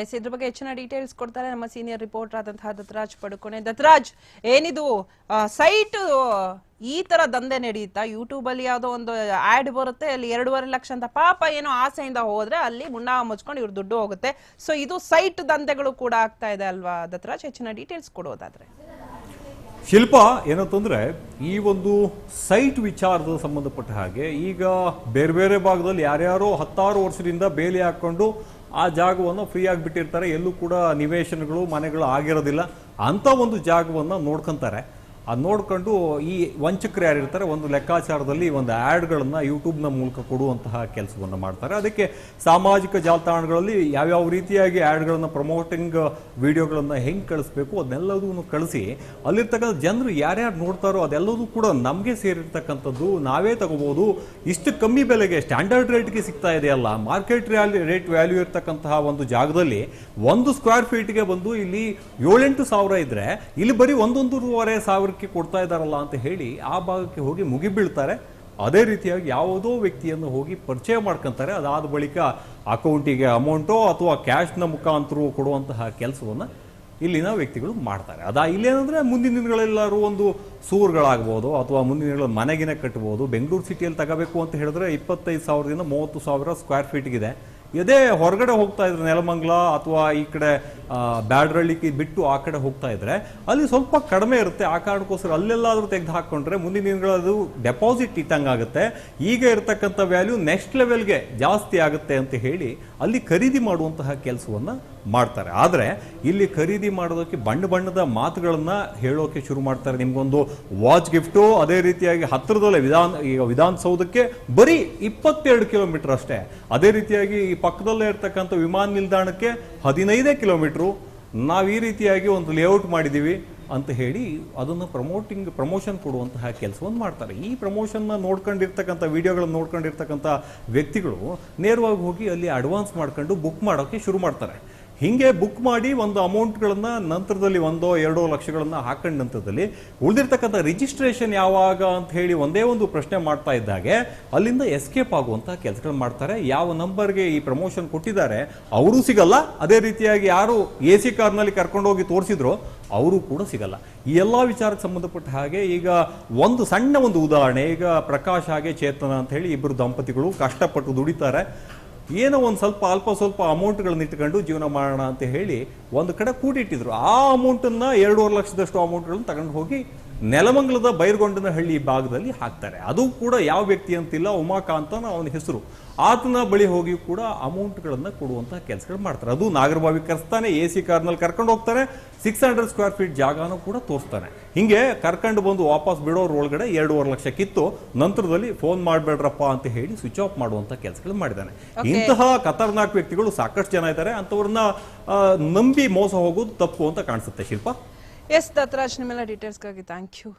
S, ಇದ್ರ ಬಗ್ಗೆ ಹೆಚ್ಚಿನ ಡೀಟೇಲ್ಸ್ ಕೊಡ್ತಾರೆ ನಮ್ಮ ಸೀನಿಯರ್ ರಿಪೋರ್ಟರ್ ಆದಂತಹ ದತ್ತರಾಜ್ ಪಡುಕೋಣೆ. ದತ್ತರಾಜ್, ಏನಿದು? ಸೈಟ್ ಈ ತರ ದಂಧೆ ನಡೆಯುತ್ತಾ ಯೂಟ್ಯೂಬ್ ಅಲ್ಲಿ ಯಾವ್ದೋ ಒಂದು ಆಡ್ ಬರುತ್ತೆ, ಅಲ್ಲಿ ಎರಡೂವರೆ ಲಕ್ಷ ಅಂತ ಪಾಪ ಏನೋ ಆಸೆಯಿಂದ ಹೋದ್ರೆ ಅಲ್ಲಿ ಮುನ್ನ ಮುಚ್ಕೊಂಡು ಇವ್ರ ದುಡ್ಡು ಹೋಗುತ್ತೆ. ಸೊ ಇದು ಸೈಟ್ ದಂಧೆಗಳು ಕೂಡ ಆಗ್ತಾ ಇದೆ ಅಲ್ವಾ? ದತ್ತರಾಜ್, ಹೆಚ್ಚಿನ ಡೀಟೇಲ್ಸ್ ಕೊಡೋದಾದ್ರೆ ಶಿಲ್ಪ ಏನಂತಂದ್ರೆ ಈ ಒಂದು ಸೈಟ್ ವಿಚಾರದ ಸಂಬಂಧಪಟ್ಟ ಹಾಗೆ ಈಗ ಬೇರೆ ಬೇರೆ ಭಾಗದಲ್ಲಿ ಯಾರ್ಯಾರೋ ಹತ್ತಾರು ವರ್ಷದಿಂದ ಬೇಲಿ ಹಾಕೊಂಡು ಆ ಜಾಗವನ್ನು ಫ್ರೀಯಾಗಿ ಬಿಟ್ಟಿರ್ತಾರೆ ಎಲ್ಲೂ ಕೂಡ ನಿವೇಶನಗಳು ಮನೆಗಳು ಆಗಿರೋದಿಲ್ಲ. ಅಂಥ ಒಂದು ಜಾಗವನ್ನು ನೋಡ್ಕೊಂತಾರೆ. ಅದು ನೋಡ್ಕೊಂಡು ಈ ವಂಚಕರು ಯಾರಿರ್ತಾರೆ ಒಂದು ಲೆಕ್ಕಾಚಾರದಲ್ಲಿ ಒಂದು ಆ್ಯಡ್ಗಳನ್ನು ಯೂಟ್ಯೂಬ್ನ ಮೂಲಕ ಕೊಡುವಂತಹ ಕೆಲಸವನ್ನು ಮಾಡ್ತಾರೆ. ಅದಕ್ಕೆ ಸಾಮಾಜಿಕ ಜಾಲತಾಣಗಳಲ್ಲಿ ಯಾವ್ಯಾವ ರೀತಿಯಾಗಿ ಆ್ಯಡ್ಗಳನ್ನು ಪ್ರಮೋಟಿಂಗ್ ವಿಡಿಯೋಗಳನ್ನು ಹೆಂಗೆ ಕಳಿಸ್ಬೇಕು ಅದನ್ನೆಲ್ಲದೂ ಕಳಿಸಿ, ಅಲ್ಲಿರ್ತಕ್ಕಂಥ ಜನರು ಯಾರ್ಯಾರು ನೋಡ್ತಾರೋ ಅದೆಲ್ಲದೂ ಕೂಡ ನಮಗೆ ಸೇರಿರ್ತಕ್ಕಂಥದ್ದು ನಾವೇ ತಗೋಬೋದು. ಇಷ್ಟು ಕಮ್ಮಿ ಬೆಲೆಗೆ ಸ್ಟ್ಯಾಂಡರ್ಡ್ ರೇಟ್ಗೆ ಸಿಗ್ತಾ ಇದೆಯಲ್ಲ ಮಾರ್ಕೆಟ್ ರೇಟ್ ವ್ಯಾಲ್ಯೂ ಇರ್ತಕ್ಕಂತಹ ಒಂದು ಜಾಗದಲ್ಲಿ ಒಂದು ಸ್ಕ್ವೇರ್ ಫೀಟ್ಗೆ ಬಂದು ಇಲ್ಲಿ ಏಳೆಂಟು ಸಾವಿರ ಇದ್ದರೆ ಇಲ್ಲಿ ಬರೀ ಒಂದೊಂದೂವರೆ ಸಾವಿರಕ್ಕೆ ಕೊಡ್ತಾ ಇದ್ದಾರಲ್ಲ ಅಂತ ಹೇಳಿ ಆ ಭಾಗಕ್ಕೆ ಹೋಗಿ ಮುಗಿಬೀಳ್ತಾರೆ. ಅದೇ ರೀತಿಯಾಗಿ ಯಾವುದೋ ವ್ಯಕ್ತಿಯನ್ನು ಹೋಗಿ ಪರಿಚಯ ಮಾಡ್ಕೊಂತಾರೆ. ಅದಾದ ಬಳಿಕ ಅಕೌಂಟಿಗೆ ಅಮೌಂಟೋ ಅಥವಾ ಕ್ಯಾಶ್ನ ಮುಖಾಂತರ ಕೊಡುವಂತಹ ಕೆಲಸವನ್ನು ಇಲ್ಲಿನ ವ್ಯಕ್ತಿಗಳು ಮಾಡ್ತಾರೆ. ಅದಾ ಇಲ್ಲೇನಂದ್ರೆ ಮುಂದಿನ ದಿನಗಳೆಲ್ಲರೂ ಒಂದು ಸೂರ್ಗಳಾಗ್ಬೋದು ಅಥವಾ ಮುಂದಿನ ದಿನಗಳಲ್ಲಿ ಮನೆಗಿನ ಕಟ್ಬೋದು. ಬೆಂಗಳೂರು ಸಿಟಿಯಲ್ಲಿ ತಗೋಬೇಕು ಅಂತ ಹೇಳಿದ್ರೆ ಇಪ್ಪತ್ತೈದು ಸಾವಿರದಿಂದ ಮೂವತ್ತು ಸಾವಿರ ಸ್ಕ್ವೇರ್ ಫೀಟ್ಗಿದೆ ಇದೇ ಹೊರಗಡೆ ಹೋಗ್ತಾ ಇದ್ರೆ ನೆಲಮಂಗ್ಲ ಅಥವಾ ಈ ಕಡೆ ಬ್ಯಾಡ್ರಳ್ಳಿಕ್ಕೆ ಬಿಟ್ಟು ಆ ಕಡೆ ಹೋಗ್ತಾ ಇದ್ರೆ ಅಲ್ಲಿ ಸ್ವಲ್ಪ ಕಡಿಮೆ ಇರುತ್ತೆ. ಆ ಕಾರಣಕ್ಕೋಸ್ಕರ ಅಲ್ಲೆಲ್ಲಾದರೂ ತೆಗೆದು ಹಾಕೊಂಡ್ರೆ ಮುಂದಿನ ಅದು ಡೆಪಾಸಿಟ್ ಇಟ್ಟಂಗಾಗುತ್ತೆ. ಈಗ ಇರತಕ್ಕಂಥ ವ್ಯಾಲ್ಯೂ ನೆಕ್ಸ್ಟ್ ಲೆವೆಲ್ಗೆ ಜಾಸ್ತಿ ಆಗುತ್ತೆ ಅಂತ ಹೇಳಿ ಅಲ್ಲಿ ಖರೀದಿ ಮಾಡುವಂತಹ ಕೆಲಸವನ್ನ ಮಾಡ್ತಾರೆ. ಆದರೆ ಇಲ್ಲಿ ಖರೀದಿ ಮಾಡೋದಕ್ಕೆ ಬಣ್ಣ ಬಣ್ಣದ ಮಾತುಗಳನ್ನ ಹೇಳೋಕೆ ಶುರು ಮಾಡ್ತಾರೆ. ನಿಮ್ಗೊಂದು ವಾಚ್ ಗಿಫ್ಟು ಅದೇ ರೀತಿಯಾಗಿ ಹತ್ತಿರದಲ್ಲೇ ವಿಧಾನ, ಈಗ ವಿಧಾನಸೌಧಕ್ಕೆ ಬರೀ ಇಪ್ಪತ್ತೆರಡು ಕಿಲೋಮೀಟರ್ ಅಷ್ಟೇ. ಅದೇ ರೀತಿಯಾಗಿ ಈ ಪಕ್ಕದಲ್ಲೇ ಇರ್ತಕ್ಕಂಥ ವಿಮಾನ ನಿಲ್ದಾಣಕ್ಕೆ ಹದಿನೈದೇ ಕಿಲೋಮೀಟ್ರು. ನಾವು ಈ ರೀತಿಯಾಗಿ ಒಂದು ಲೇಔಟ್ ಮಾಡಿದ್ದೀವಿ ಅಂತ ಹೇಳಿ ಅದನ್ನು ಪ್ರಮೋಟಿಂಗ್ ಪ್ರಮೋಷನ್ ಕೊಡುವಂತಹ ಕೆಲಸವನ್ನು ಮಾಡ್ತಾರೆ. ಈ ಪ್ರಮೋಷನ್ನ ನೋಡ್ಕೊಂಡಿರ್ತಕ್ಕಂಥ ವಿಡಿಯೋಗಳನ್ನು ನೋಡ್ಕೊಂಡಿರ್ತಕ್ಕಂಥ ವ್ಯಕ್ತಿಗಳು ನೇರವಾಗಿ ಹೋಗಿ ಅಲ್ಲಿ ಅಡ್ವಾನ್ಸ್ ಮಾಡ್ಕೊಂಡು ಬುಕ್ ಮಾಡೋಕ್ಕೆ ಶುರು ಮಾಡ್ತಾರೆ. ಹಿಂಗೆ ಬುಕ್ ಮಾಡಿ ಒಂದು ಅಮೌಂಟ್ಗಳನ್ನು ನಂತರದಲ್ಲಿ ಒಂದೋ ಎರಡೋ ಲಕ್ಷಗಳನ್ನು ಹಾಕೊಂಡ ನಂತರದಲ್ಲಿ ಉಳಿದಿರ್ತಕ್ಕಂಥ ರಿಜಿಸ್ಟ್ರೇಷನ್ ಯಾವಾಗ ಅಂತ ಹೇಳಿ ಒಂದೇ ಒಂದು ಪ್ರಶ್ನೆ ಮಾಡ್ತಾ ಇದ್ದಾಗೆ ಅಲ್ಲಿಂದ ಎಸ್ಕೇಪ್ ಆಗುವಂಥ ಕೆಲಸಗಳು ಮಾಡ್ತಾರೆ. ಯಾವ ನಂಬರ್ಗೆ ಈ ಪ್ರಮೋಷನ್ ಕೊಟ್ಟಿದ್ದಾರೆ ಅವರು ಸಿಗಲ್ಲ. ಅದೇ ರೀತಿಯಾಗಿ ಯಾರು ಎ ಸಿ ಕಾರ್ನಲ್ಲಿ ಕರ್ಕೊಂಡೋಗಿ ತೋರಿಸಿದ್ರು ಅವರು ಕೂಡ ಸಿಗಲ್ಲ. ಈ ಎಲ್ಲ ವಿಚಾರಕ್ಕೆ ಸಂಬಂಧಪಟ್ಟ ಹಾಗೆ ಈಗ ಒಂದು ಸಣ್ಣ ಒಂದು ಉದಾಹರಣೆ, ಈಗ ಪ್ರಕಾಶ್ ಹಾಗೆ ಚೇತನ ಅಂತ ಹೇಳಿ ಇಬ್ಬರು ದಂಪತಿಗಳು ಕಷ್ಟಪಟ್ಟು ದುಡಿತಾರೆ. ಏನೋ ಒಂದು ಸ್ವಲ್ಪ ಅಲ್ಪ ಸ್ವಲ್ಪ ಅಮೌಂಟ್ಗಳನ್ನ ಇಟ್ಕೊಂಡು ಜೀವನ ಮಾಡೋಣ ಅಂತ ಹೇಳಿ ಒಂದು ಕಡೆ ಕೂಡಿಟ್ಟಿದ್ರು. ಆ ಅಮೌಂಟನ್ನು ಎರಡೂವರೆ ಲಕ್ಷದಷ್ಟು ಅಮೌಂಟ್ಗಳನ್ನ ತಗೊಂಡು ಹೋಗಿ ನೆಲಮಂಗಲದ ಬೈರ್ಗೊಂಡನಹಳ್ಳಿ ಭಾಗದಲ್ಲಿ ಹಾಕ್ತಾರೆ. ಅದು ಕೂಡ ಯಾವ ವ್ಯಕ್ತಿ ಅಂತಿಲ್ಲ ಉಮಾಕಾಂತ ಅವನ ಹೆಸರು. ಆತನ ಬಳಿ ಹೋಗಿ ಕೂಡ ಅಮೌಂಟ್ಗಳನ್ನು ಕೊಡುವಂತಹ ಕೆಲಸಗಳು ಮಾಡ್ತಾರೆ. ಅದು ನಾಗರಬಾವಿ ಕರೆಸ್ತಾನೆ ಎ ಸಿ ಕಾರ್ನಲ್ಲಿ ಕರ್ಕೊಂಡು ಹೋಗ್ತಾರೆ ಸಿಕ್ಸ್ ಹಂಡ್ರೆಡ್ ಸ್ಕ್ವೇರ್ ಫೀಟ್ ಜಾಗನೂ ಕೂಡ ತೋರಿಸ್ತಾನೆ. ಹಿಂಗೆ ಕರ್ಕೊಂಡು ಬಂದು ವಾಪಸ್ ಬಿಡೋರ್ ಒಳಗಡೆ ಎರಡೂವರೆ ಲಕ್ಷ ಕಿತ್ತು ನಂತರದಲ್ಲಿ ಫೋನ್ ಮಾಡಬೇಡ್ರಪ್ಪ ಅಂತ ಹೇಳಿ ಸ್ವಿಚ್ ಆಫ್ ಮಾಡುವಂತ ಕೆಲಸಗಳು ಮಾಡಿದ್ದಾನೆ. ಇಂತಹ ಖತರ್ನಾಕ್ ವ್ಯಕ್ತಿಗಳು ಸಾಕಷ್ಟು ಜನ ಇದ್ದಾರೆ. ಅಂಥವ್ರನ್ನ ನಂಬಿ ಮೋಸ ಹೋಗೋದು ತಪ್ಪು ಅಂತ ಕಾಣಿಸುತ್ತೆ. ಶಿಲ್ಪ? ಎಸ್ ದತ್ತರಾಜ್ ನಿಮ್ಮೆಲ್ಲ ಡೀಟೇಲ್ಸ್ಗಾಗಿ ಥ್ಯಾಂಕ್ ಯು